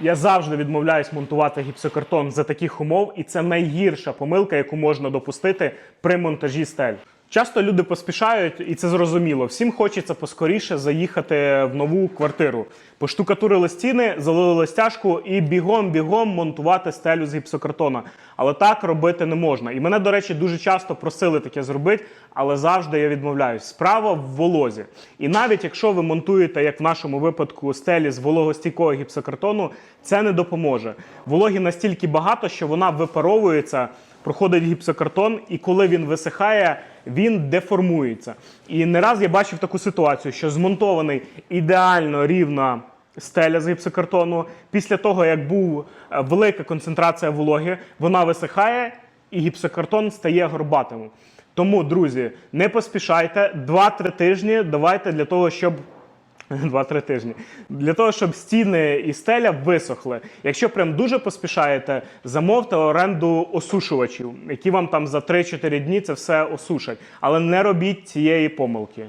Я завжди відмовляюсь монтувати гіпсокартон за таких умов, і це найгірша помилка, яку можна допустити при монтажі стель. Часто люди поспішають, і це зрозуміло. Всім хочеться поскоріше заїхати в нову квартиру. Поштукатурили стіни, залили стяжку і бігом-бігом монтувати стелю з гіпсокартона. Але так робити не можна. І мене, до речі, дуже часто просили таке зробити, але завжди я відмовляюсь. Справа в волозі. І навіть якщо ви монтуєте, як в нашому випадку, стелі з вологостійкого гіпсокартону, це не допоможе. Вологі настільки багато, що вона випаровується, проходить гіпсокартон, і коли він висихає, він деформується. І не раз я бачив таку ситуацію, що змонтований ідеально рівна стеля з гіпсокартону. Після того, як був е, велика концентрація вологи, вона висихає і гіпсокартон стає горбатим. Тому, друзі, не поспішайте 2-3 тижні. Давайте для того, щоб 2-3 тижні. Для того, щоб стіни і стеля висохли. Якщо прям дуже поспішаєте, замовте оренду осушувачів, які вам там за 3-4 дні це все осушать. Але не робіть цієї помилки.